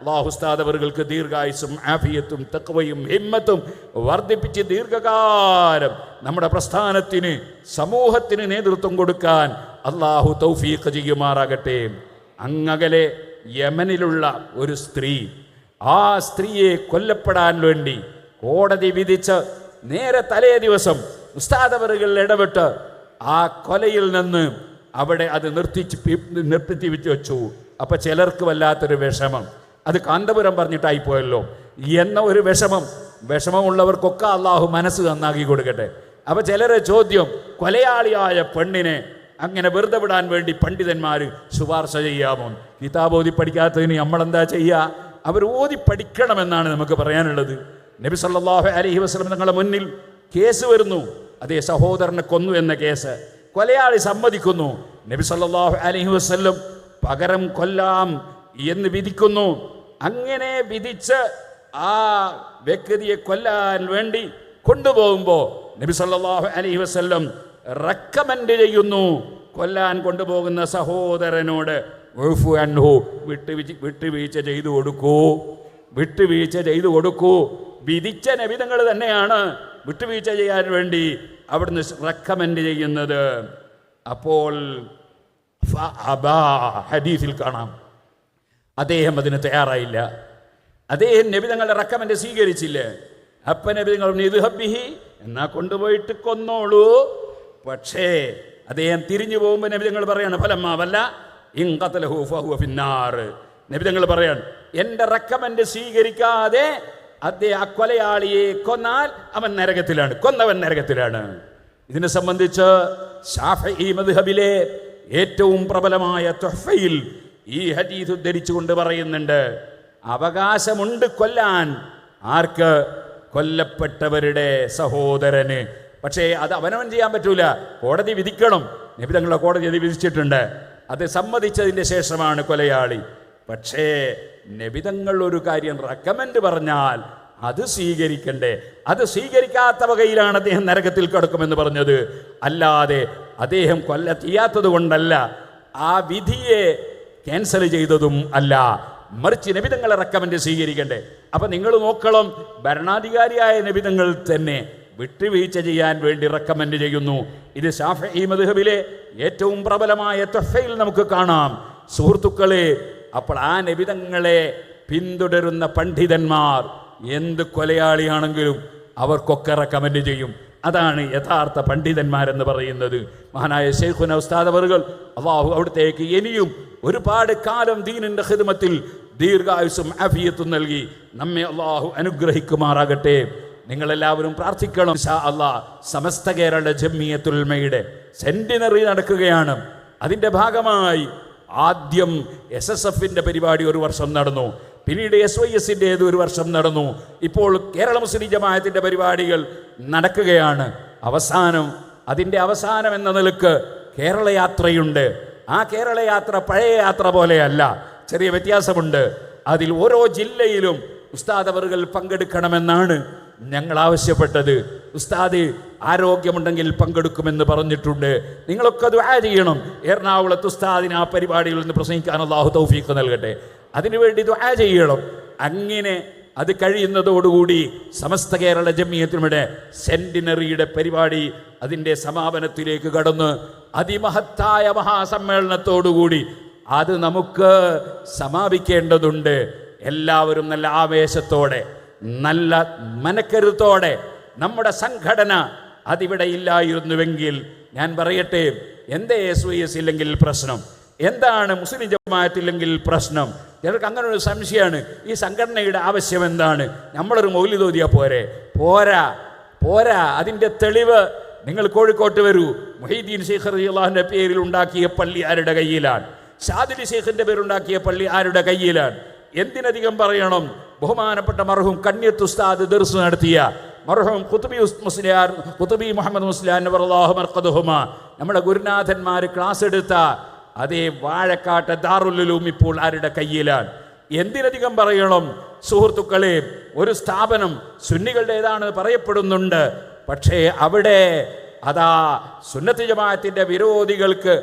അള്ളാഹുസ്താദ് അവർക്ക് ദീർഘായുസും ആഫിയത്തും തക്വയും ഹിമ്മത്തും വർദ്ധിപ്പിച്ച് ദീർഘകാലം നമ്മുടെ പ്രസ്ഥാനത്തിന് സമൂഹത്തിന് നേതൃത്വം കൊടുക്കാൻ അള്ളാഹു തൗഫീഖ് ചെയ്യുമാറാകട്ടെ. അങ്ങകലെ യമനിലുള്ള ഒരു സ്ത്രീ ആ സ്ത്രീയെ കൊല്ലപ്പെടാൻ വേണ്ടി കോടതി വിധിച്ച് നേരെ തലേ ദിവസം ഉസ്താദവറുകൾ ഇടപെട്ട് ആ കൊലയിൽ നിന്ന് അവിടെ അത് നിർത്തിച്ച് നിർത്തി വെച്ചു അപ്പൊ ചിലർക്ക് വല്ലാത്തൊരു വിഷമം. അത് കാന്തപുരം പറഞ്ഞിട്ടായി പോയല്ലോ എന്ന ഒരു വിഷമം. വിഷമമുള്ളവർക്കൊക്കെ അള്ളാഹു മനസ്സ് നന്നാക്കി കൊടുക്കട്ടെ. അപ്പൊ ചിലരെ ചോദ്യം കൊലയാളിയായ പെണ്ണിനെ അങ്ങനെ വെറുതെ വിടാൻ വേണ്ടി പണ്ഡിതന്മാർ ശുപാർശ ചെയ്യാമോ? കിതാബ് ഓതി പഠിക്കാത്തതിന് നമ്മളെന്താ ചെയ്യുക അവർ ഓതി പഠിക്കണമെന്നാണ് നമുക്ക് പറയാനുള്ളത്. നബി സല്ലാഹു അലഹി വസ്ലം തങ്ങളുടെ മുന്നിൽ കേസ് വരുന്നു. അതേ സഹോദരനെ കൊന്നു എന്ന കേസ്. കൊലയാളി സമ്മതിക്കുന്നു. നബി സല്ലാഹു അലഹി വസ്ല്ലം പകരം കൊല്ലാം എന്ന് വിധിക്കുന്നു. അങ്ങനെ വിധിച്ച് ആ വ്യക്തിയെ കൊല്ലാൻ വേണ്ടി കൊണ്ടുപോകുമ്പോൾ നബി സല്ലാഹു അലൈഹി വസ്ല്ലം റെക്കമെൻഡ് ചെയ്യുന്നു. കൊല്ലാൻ കൊണ്ടുപോകുന്ന സഹോദരനോട് അൻഹു വിട്ടുവീഴ്ച വിട്ടുവീഴ്ച ചെയ്തു കൊടുക്കൂ. വിട്ടുവീഴ്ച ചെയ്തു കൊടുക്കൂ. വിധിച്ച നബിതങ്ങൾ തന്നെയാണ് വിട്ടുവീഴ്ച ചെയ്യാൻ വേണ്ടി അവിടുന്ന് റെക്കമെൻഡ് ചെയ്യുന്നത്. അപ്പോൾ ഹദീസിൽ കാണാം. അദ്ദേഹം അതിന് തയ്യാറായില്ല. അദ്ദേഹം നബി തങ്ങളുടെ റക്കമെന്റ് സ്വീകരിച്ചില്ല. അപ്പ നബി തങ്ങൾ പറഞ്ഞു, ഇത് ഹബ്ബിഹി എന്നാ കൊണ്ടുപോയിട്ട് കൊന്നോളൂ. പക്ഷേ അദ്ദേഹം തിരിഞ്ഞു പോകുമ്പോൾ നബി തങ്ങൾ പറയാണ് ഫലം വല്ല ഇങ്കത്തലഹുഫിന്നാർ ഫഹുവ ഫിന്നാർ. നബി തങ്ങൾ പറയാണ് എന്റെ റക്കമെന്റ് സ്വീകരിക്കാതെ അദ്ദേഹം ആ കൊലയാളിയെ കൊന്നാൽ അവൻ നരകത്തിലാണ് കൊന്നവൻ നരകത്തിലാണ്. ഇതിനെ സംബന്ധിച്ച് ഷാഫി മദ്ഹബിലെ ഏറ്റവും പ്രബലമായ തൊഹഫയിൽ ഈ ഹദീസ് ഉദ്ധരിച്ചുകൊണ്ട് പറയുന്നുണ്ട് അവകാശമുണ്ട് കൊല്ലാൻ. ആർക്ക്? കൊല്ലപ്പെട്ടവരുടെ സഹോദരന്. പക്ഷേ അത് അവനവൻ ചെയ്യാൻ പറ്റൂല. കോടതി വിധിക്കണം. നബി തങ്ങളുടെ കോടതി അത് വിധിച്ചിട്ടുണ്ട്. അത് സമ്മതിച്ചതിന്റെ ശേഷമാണ് കൊലയാളി. പക്ഷേ നബിതങ്ങൾ ഒരു കാര്യം റെക്കമെൻഡ് പറഞ്ഞാൽ അത് സ്വീകരിക്കണ്ടേ. അത് സ്വീകരിക്കാത്ത വകയിലാണ് അദ്ദേഹം നരകത്തിൽ കിടക്കുമെന്ന് പറഞ്ഞത്. അല്ലാതെ അദ്ദേഹം കൊല്ല ചെയ്യാത്തത് കൊണ്ടല്ല. ആ വിധിയെ ക്യാൻസൽ ചെയ്തതും അല്ല. മറിച്ച് നബിതങ്ങളെ റെക്കമെൻഡ് സ്വീകരിക്കണ്ടേ. അപ്പൊ നിങ്ങൾ നോക്കണം ഭരണാധികാരിയായ നബിതങ്ങൾ തന്നെ വിട്ടുവീഴ്ച ചെയ്യാൻ വേണ്ടി റെക്കമെൻഡ് ചെയ്യുന്നു. ഇത് ഷാഫി മധുഹബിലെ ഏറ്റവും പ്രബലമായ തൊഫയിൽ നമുക്ക് കാണാം. സുഹൃത്തുക്കളെ അപ്പോൾ ആ നബിതങ്ങളെ പിന്തുടരുന്ന പണ്ഡിതന്മാർ എന്ത് കൊലയാളിയാണെങ്കിലും അവർക്കൊക്കെ റെക്കമെൻഡ് ചെയ്യും. അതാണ് യഥാർത്ഥ പണ്ഡിതന്മാരെന്ന് പറയുന്നത്. മഹാനായ ഷെയ്ഖുന ഉസ്താദ് അവറുകൾ അള്ളാഹു അവിടത്തേക്ക് ഇനിയും ഒരുപാട് കാലം ദീനിന്റെ ഹിദ്മത്തിൽ ദീർഘായുസും അഫിയത്തും നൽകി. നമ്മെ അള്ളാഹു അനുഗ്രഹിക്കുമാറാകട്ടെ. നിങ്ങളെല്ലാവരും പ്രാർത്ഥിക്കണം. ഇൻഷാ അള്ളാ സമസ്ത കേരള ജമ്മിയത്തുൽമയുടെ സെന്റിനറി നടക്കുകയാണ്. അതിന്റെ ഭാഗമായി ആദ്യം എസ് എസ് എഫിന്റെ പരിപാടി ഒരു വർഷം നടന്നു. പിന്നീട് എസ് വൈ എസിന്റെത് ഒരു വർഷം നടന്നു. ഇപ്പോൾ കേരള മുസ്ലിം ജമാഅത്തിന്റെ പരിപാടികൾ നടക്കുകയാണ്. അവസാനം അതിന്റെ അവസാനം എന്ന നിലയ്ക്ക് കേരള യാത്രയുണ്ട് ആ കേരള യാത്ര പഴയ യാത്ര പോലെയല്ല. ചെറിയ വ്യത്യാസമുണ്ട്. അതിൽ ഓരോ ജില്ലയിലും ഉസ്താദ് അവറുകൾ പങ്കെടുക്കണമെന്നാണ് ഞങ്ങൾ ആവശ്യപ്പെട്ടത്. ഉസ്താദ് ആരോഗ്യമുണ്ടെങ്കിൽ പങ്കെടുക്കുമെന്ന് പറഞ്ഞിട്ടുണ്ട്. നിങ്ങളൊക്കെ അത് ദുആ ചെയ്യണം. എറണാകുളത്ത് ഉസ്താദിന് ആ പരിപാടികളിൽ നിന്ന് പ്രസംഗിക്കാൻ അള്ളാഹു തൗഫീഖ് നൽകട്ടെ. അതിനുവേണ്ടി ഇത് ദുആ ചെയ്യണം. അങ്ങനെ അത് കഴിയുന്നതോടുകൂടി സമസ്ത കേരള ജമിയത്തിനുടെ സെന്റിനറിയുടെ പരിപാടി അതിന്റെ സമാപനത്തിലേക്ക് കടന്ന് അതിമഹത്തായ മഹാസമ്മേളനത്തോടുകൂടി അത് നമുക്ക് സമാപിക്കേണ്ടതുണ്ട്. എല്ലാവരും നല്ല ആവേശത്തോടെ നല്ല മനക്കരുത്തോടെ നമ്മുടെ സംഘടന അതിവിടെ ഇല്ലായിരുന്നുവെങ്കിൽ ഞാൻ പറയട്ടെ എന്തേ എസ് വൈ എസ് ഇല്ലെങ്കിൽ പ്രശ്നം? എന്താണ് മുസ്ലിം ജമാഅത്തില്ലെങ്കിൽ പ്രശ്നം? ചിലർക്ക് അങ്ങനെ ഒരു സംശയമാണ്. ഈ സംഘടനയുടെ ആവശ്യം എന്താണ്? നമ്മളൊരു മൗല്യതോതിയാ പോരെ. പോരാ. പോരാ. അതിന്റെ തെളിവ് നിങ്ങൾ കോഴിക്കോട്ട് വരൂ. മൊഹീദ്ദീൻ ശേഖർ അള്ളാഹിന്റെ പേരിൽ ഉണ്ടാക്കിയ പള്ളി ആരുടെ കയ്യിലാണ്? ഷാദിലി ശേഖിന്റെ പേരുണ്ടാക്കിയ പള്ളി ആരുടെ കയ്യിലാണ്? എന്തിനധികം പറയണം? ബഹുമാനപ്പെട്ട മർഹൂം കന്യത്ത് ഉസ്താദ് ദർസ് നടത്തിയ മർഹൂം കുത്തുബി മുസ്ലിയാർ കുത്തുബി മുഹമ്മദ് മുസ്ലിയാൻ അള്ളാഹു മർക്കദുഹുമ നമ്മുടെ ഗുരുനാഥന്മാർ ക്ലാസ് എടുത്ത അതേ വാഴക്കാട്ട് ദാറുല്ലും ഇപ്പോൾ ആരുടെ കയ്യിലാണ്? എന്തിനധികം പറയണം? സുഹൃത്തുക്കളെ ഒരു സ്ഥാപനം സുന്നികളുടേതാണ് പറയപ്പെടുന്നുണ്ട്. പക്ഷേ അവിടെ അതാ സുന്നത്ത് ജമാഅത്തിന്റെ വിരോധികൾക്ക്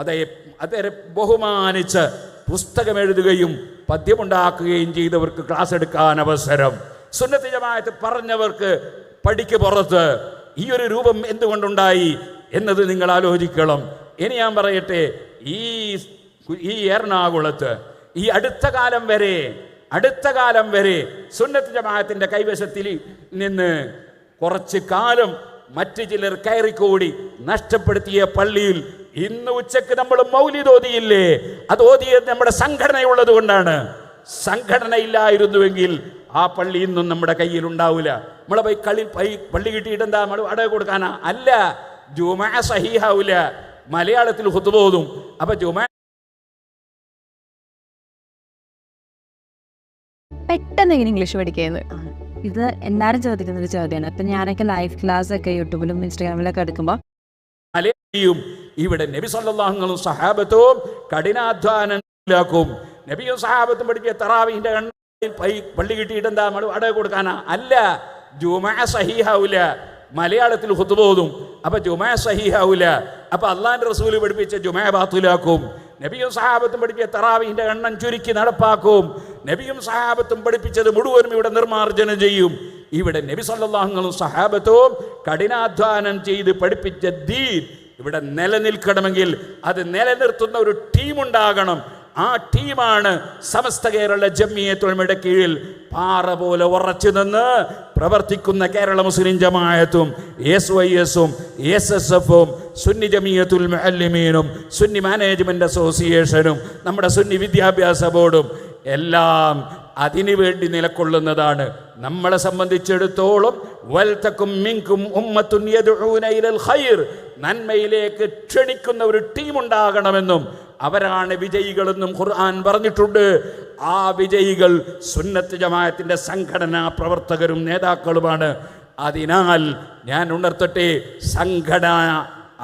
അതേ അതേ ബഹുമാനിച്ച് പുസ്തകം എഴുതുകയും പദ്യമുണ്ടാക്കുകയും ചെയ്തവർക്ക് ക്ലാസ് എടുക്കാൻ അവസരം. സുന്നത്ത് ജമാഅത്ത് പറഞ്ഞവർക്ക് പടിക്ക് പുറത്ത് ഈ ഒരു രൂപം എന്തുകൊണ്ടുണ്ടായി? എന്നത് നിങ്ങൾ ആലോചിക്കണം. ഇനി ഞാൻ പറയട്ടെ ഈ ഈ എറണാകുളത്ത് ഈ അടുത്ത കാലം വരെ അടുത്ത കാലം വരെ സുന്നത്ത് ജമാഅത്തിന്റെ കൈവശത്തിൽ നിന്ന് കുറച്ച് കാലം മറ്റു ചിലർ കയറിക്കൂടി നഷ്ടപ്പെടുത്തിയ പള്ളിയിൽ ഇന്ന് ഉച്ചയ്ക്ക് നമ്മൾ മൗലിത് ഓതിയില്ലേ? അത് ഓതിയത് നമ്മുടെ സംഘടനയുള്ളത് കൊണ്ടാണ്. സംഘടന ഇല്ലായിരുന്നുവെങ്കിൽ ആ പള്ളി ഇന്നും നമ്മുടെ കയ്യിൽ ഉണ്ടാവില്ല നമ്മളെ പോയി കളി പള്ളി കിട്ടിയിട്ട് എന്താ നമ്മൾ അടവ് കൊടുക്കാനാ? അല്ല ജുമാ സഹീഹാവില്ല മലയാളത്തിൽ ഹുത്തുബോതും അപ്പൊ ജുമാ പെട്ടെന്ന് ഇങ്ങനെ ഇംഗ്ലീഷ് പഠിക്കുന്നത് ഇത് എല്ലാവരും ചോദിക്കുന്ന ഒരു ചോദ്യമാണ് അപ്പൊ ഞാനൊക്കെ ലൈവ് ക്ലാസ് ഒക്കെ യൂട്യൂബിലും ഇൻസ്റ്റാഗ്രാമിലൊക്കെ എടുക്കുമ്പോൾ മലയാളിയും ഇവിടെ നബി സല്ലാഹങ്ങളും സഹാബത്തും കഠിനാധ്വാനം നബിയും സഹാബത്തും പഠിപ്പിയ തറാവിന്റെ കണ്ണിൽ പള്ളി കിട്ടിയിട്ട് എന്താ നമ്മൾ വാടക കൊടുക്കാനാ? അല്ല ജുമാ സഹീഹാവൂല. മലയാളത്തിൽ ഹുത്തുബോതും അപ്പൊ ജുമാ സഹീഹാവൂല. അപ്പൊ അള്ളാന്റെ റസൂൽ പഠിപ്പിച്ച ജുമാ ബാത്തുലാക്കും. നബിയും സഹാബത്തും പഠിപ്പിച്ച തറാവിന്റെ എണ്ണം ചുരുക്കി നടപ്പാക്കും. നബിയും സഹാബത്തും പഠിപ്പിച്ചത് മുഴുവനും ഇവിടെ നിർമ്മാർജനം ചെയ്യും. ഇവിടെ നബി സല്ലാഹങ്ങളും സഹാബത്തും കഠിനാധ്വാനം ചെയ്ത് പഠിപ്പിച്ച ദീൻ ഇവിടെ നിലനിൽക്കണമെങ്കിൽ അത് നിലനിർത്തുന്ന ഒരു ടീം ഉണ്ടാകണം ആ ടീമാണ് സമസ്ത കേരള ജമ്മിയത്തുഴമയുടെ കീഴിൽ പാറ പോലെ ഉറച്ചു നിന്ന് പ്രവർത്തിക്കുന്ന കേരള മുസ്ലിം ജമായത്തും എസ് വൈ എസും എസ് എസ് എഫും സുന്നി ജമിയത്തുൽ മുഅല്ലിമീനും സുന്നി മാനേജ്മെന്റ് അസോസിയേഷനും നമ്മുടെ സുന്നി വിദ്യാഭ്യാസ ബോർഡും എല്ലാം അതിനു വേണ്ടി നിലകൊള്ളുന്നതാണ് നമ്മളെ സംബന്ധിച്ചിടത്തോളം വൽത്തക്കും മിങ്കും ഉമ്മത്തുൻ ഇലൽ ഖൈർ നന്മയിലേക്ക് ക്ഷണിക്കുന്ന ഒരു ടീം ഉണ്ടാകണമെന്നും അവരാണ് വിജയികളെന്നും ഖുർആൻ പറഞ്ഞിട്ടുണ്ട്. ആ വിജയികൾ സുന്നത്ത് ജമാഅത്തിന്റെ സംഘടനാ പ്രവർത്തകരും നേതാക്കളുമാണ്. അതിനാൽ ഞാൻ ഉണർത്തട്ടെ സംഘടന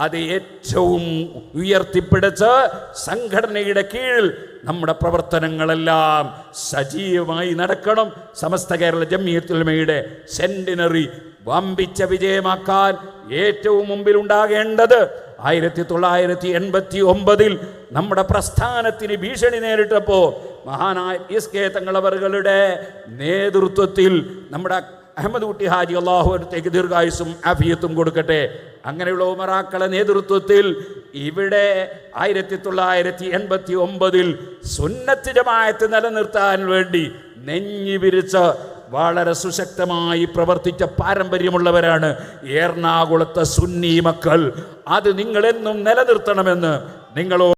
അത് ഏറ്റവും ഉയർത്തിപ്പിടിച്ച് സംഘടനയുടെ കീഴിൽ നമ്മുടെ പ്രവർത്തനങ്ങളെല്ലാം സജീവമായി നടക്കണം. സമസ്ത കേരള ജമ്മിയത്തുലമയുടെ സെന്റിനറി വമ്പിച്ച വിജയമാക്കാൻ ഏറ്റവും മുമ്പിൽ ഉണ്ടാകേണ്ടത് ആയിരത്തി തൊള്ളായിരത്തി എൺപത്തി ഒമ്പതിൽ നമ്മുടെ പ്രസ്ഥാനത്തിന് ഭീഷണി നേരിട്ടപ്പോൾ മഹാനായ എസ് കെ തങ്ങളവറുകളുടെ നേതൃത്വത്തിൽ നമ്മുടെ അഹമ്മദ് കുട്ടി ഹാജി അള്ളാഹുത്തേക്ക് ദീർഘായുസും അഫിയത്തും കൊടുക്കട്ടെ. അങ്ങനെയുള്ള ഉമറാക്കളെ നേതൃത്വത്തിൽ ഇവിടെ ആയിരത്തി തൊള്ളായിരത്തി എൺപത്തി ഒമ്പതിൽ സുന്നത്ത് ജമായത്ത് നിലനിർത്താൻ വേണ്ടി നെഞ്ഞി വിരിച്ച് വളരെ സുശക്തമായി പ്രവർത്തിച്ച പാരമ്പര്യമുള്ളവരാണ് എറണാകുളത്തെ സുന്നി മക്കൾ. അത് നിങ്ങളെന്നും നിലനിർത്തണമെന്ന് നിങ്ങളോ